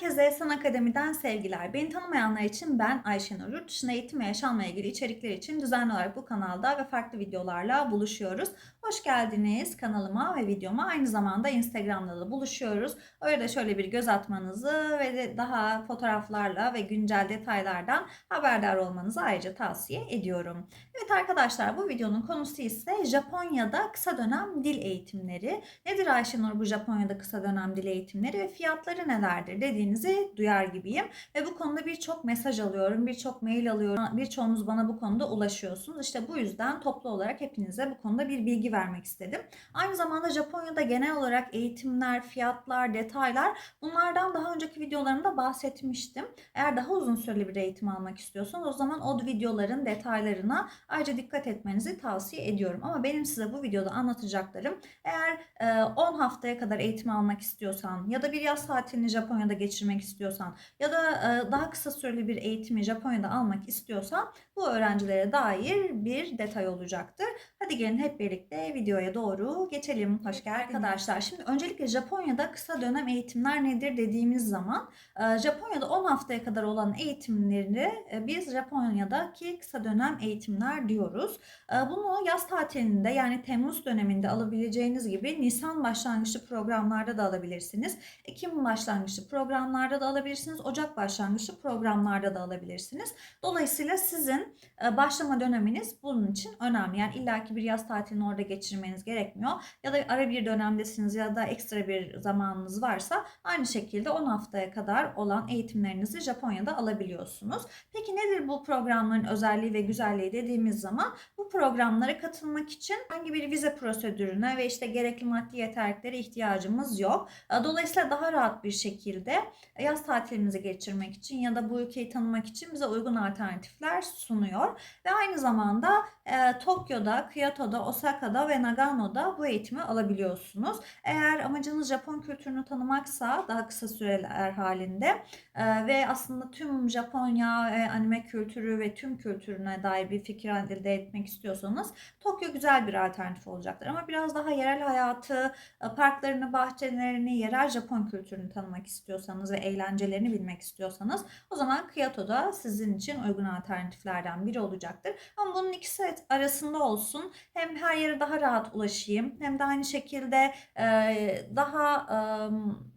Herkese San Akademi'den sevgiler. Beni tanımayanlar için ben Ayşenur. Yurt dışında eğitim ve yaşamla ilgili içerikler için düzenli olarak bu kanalda ve farklı videolarla buluşuyoruz. Hoş geldiniz kanalıma ve videoma. Aynı zamanda Instagram'da da buluşuyoruz. Orada şöyle bir göz atmanızı ve daha fotoğraflarla ve güncel detaylardan haberdar olmanızı ayrıca tavsiye ediyorum. Evet arkadaşlar bu videonun konusu ise Japonya'da kısa dönem dil eğitimleri. Nedir Ayşenur bu Japonya'da kısa dönem dil eğitimleri ve fiyatları nelerdir dediğinizi duyar gibiyim. Ve bu konuda birçok mesaj alıyorum, birçok mail alıyorum. Birçoğunuz bana bu konuda ulaşıyorsunuz. İşte bu yüzden toplu olarak hepinize bu konuda bir bilgi vermek istedim. Aynı zamanda Japonya'da genel olarak eğitimler, fiyatlar, detaylar bunlardan daha önceki videolarımda bahsetmiştim. Eğer daha uzun süreli bir eğitim almak istiyorsanız o zaman o videoların detaylarına ayrıca dikkat etmenizi tavsiye ediyorum. Ama benim size bu videoda anlatacaklarım eğer e, 10 haftaya kadar eğitim almak istiyorsan ya da bir yaz tatilini Japonya'da geçirmek istiyorsan ya da e, daha kısa süreli bir eğitimi Japonya'da almak istiyorsan bu öğrencilere dair bir detay olacaktır. Hadi gelin hep birlikte videoya doğru geçelim. Hoş geldiniz. Arkadaşlar şimdi öncelikle Japonya'da kısa dönem eğitimler nedir dediğimiz zaman e, Japonya'da 10 haftaya kadar olan eğitimleri e, biz Japonya'daki kısa dönem eğitimler diyoruz. E, Bunu yaz tatilinde yani Temmuz döneminde alabileceğiniz gibi Nisan başlangıçlı programlarda da alabilirsiniz. Ekim başlangıçlı programlarda da alabilirsiniz. Ocak başlangıçlı programlarda da alabilirsiniz. Dolayısıyla sizin başlama döneminiz bunun için önemli. Yani illaki bir yaz tatilini orada geçirmeniz gerekmiyor. Ya da ara bir dönemdesiniz ya da ekstra bir zamanınız varsa aynı şekilde 10 haftaya kadar olan eğitimlerinizi Japonya'da alabiliyorsunuz. Peki nedir bu programların özelliği ve güzelliği dediğimiz zaman bu programlara katılmak için hangi bir vize prosedürüne ve işte gerekli maddi yeterliklere ihtiyacımız yok. E, Dolayısıyla daha rahat bir şekilde yaz tatilimizi geçirmek için ya da bu ülkeyi tanımak için bize uygun alternatifler sunuyor. Ve aynı zamanda e, Tokyo'da, Kyoto'da, Osaka'da ve Nagano'da bu eğitimi alabiliyorsunuz. Eğer amacınız Japon kültürünü tanımaksa daha kısa süreler halinde e, ve aslında tüm Japonya e, anime kültürü ve tüm kültürüne dair bir fikir elde etmek istiyorsanız Tokyo güzel bir alternatif olacaktır. Ama biraz daha yerel hayatı, e, parklarını, bahçelerini, yerel Japon kültürünü tanımak istiyorsanız ve eğlencelerini bilmek istiyorsanız o zaman Kyoto'da sizin için uygun alternatiflerden biri olacaktır. Ama bunun ikisi arasında olsun. Hem her yere daha rahat ulaşayım hem de aynı şekilde e, daha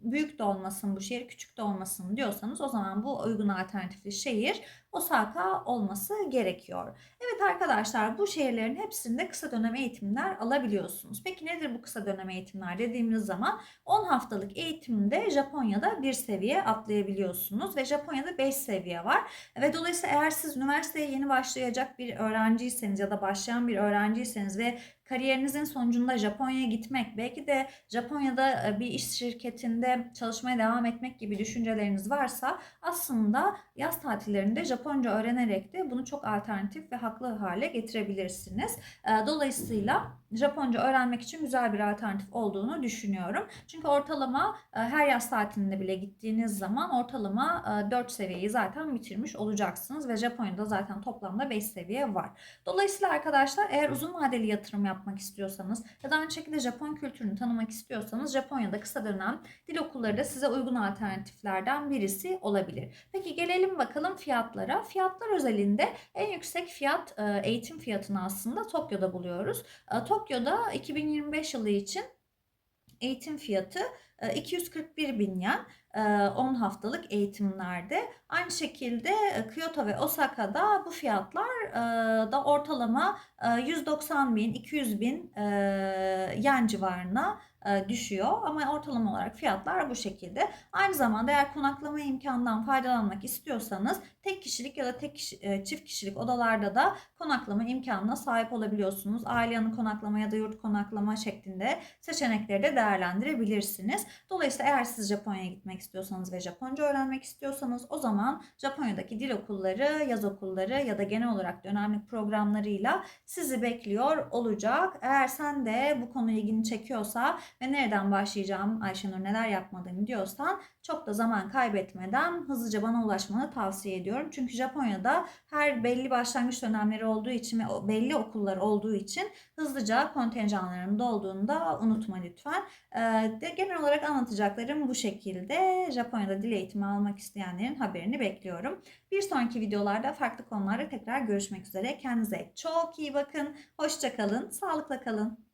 büyük de olmasın bu şehir, küçük de olmasın diyorsanız o zaman bu uygun alternatifli şehir Osaka olması gerekiyor. Evet arkadaşlar bu şehirlerin hepsinde kısa dönem eğitimler alabiliyorsunuz. Peki nedir bu kısa dönem eğitimler dediğimiz zaman 10 haftalık eğitimde Japonya'da bir seviye atlayabiliyorsunuz ve Japonya'da 5 seviye var. Ve dolayısıyla eğer siz üniversiteye yeni başlayacak bir öğrenciyseniz ya da başlayan bir öğrenciyseniz ve kariyerinizin sonucunda Japonya'ya gitmek, belki de Japonya'da e, bir iş şirketinde çalışmaya devam etmek gibi düşünceleriniz varsa aslında yaz tatillerinde Japonca öğrenerek de bunu çok alternatif ve haklı hale getirebilirsiniz. E, Dolayısıyla Japonca öğrenmek için güzel bir alternatif olduğunu düşünüyorum. Çünkü ortalama e, her yaz tatilinde bile gittiğiniz zaman ortalama 4 seviyeyi zaten bitirmiş olacaksınız ve Japonya'da zaten toplamda 5 seviye var. Dolayısıyla arkadaşlar eğer uzun vadeli yatırım yapmak istiyorsanız ya da aynı şekilde Japon kültürünü tanımak istiyorsanız Japonya'da kısa dönem dil okulları da size uygun alternatiflerden birisi olabilir. Peki gelelim bakalım fiyatlara. Fiyatlar özelinde en yüksek fiyat e, eğitim fiyatını aslında Tokyo'da buluyoruz. E, Tokyo'da 2025 yılı için eğitim fiyatı 241 bin yen. 10 haftalık eğitimlerde. Aynı şekilde e, Kyoto ve Osaka'da bu fiyatlar e, da ortalama e, 190 bin, 200 bin e, yen civarına e, düşüyor. Ama ortalama olarak fiyatlar bu şekilde. Aynı zamanda eğer konaklama imkanından faydalanmak istiyorsanız tek kişilik ya da tek kişi, e, çift kişilik odalarda da konaklama imkanına sahip olabiliyorsunuz. Aile yanı konaklama ya da yurt konaklama şeklinde seçenekleri de değerlendirebilirsiniz. Dolayısıyla eğer siz Japonya'ya gitmek istiyorsanız ve Japonca öğrenmek istiyorsanız o zaman Japonya'daki dil okulları, yaz okulları ya da genel olarak dönemlik programlarıyla sizi bekliyor olacak. Eğer sen de bu konu ilgini çekiyorsa ve nereden başlayacağım Ayşenur neler yapmalıyım diyorsan çok da zaman kaybetmeden hızlıca bana ulaşmanı tavsiye ediyorum. Çünkü Japonya'da her belli başlangıç dönemleri olduğu için ve belli okullar olduğu için hızlıca kontenjanların dolduğunu da unutma lütfen. Ee, genel olarak anlatacaklarım bu şekilde. Japonya'da dil eğitimi almak isteyenlerin haberini bekliyorum. Bir sonraki videolarda farklı konularda tekrar görüşmek üzere. Kendinize çok iyi bakın. Hoşça kalın, sağlıkla kalın.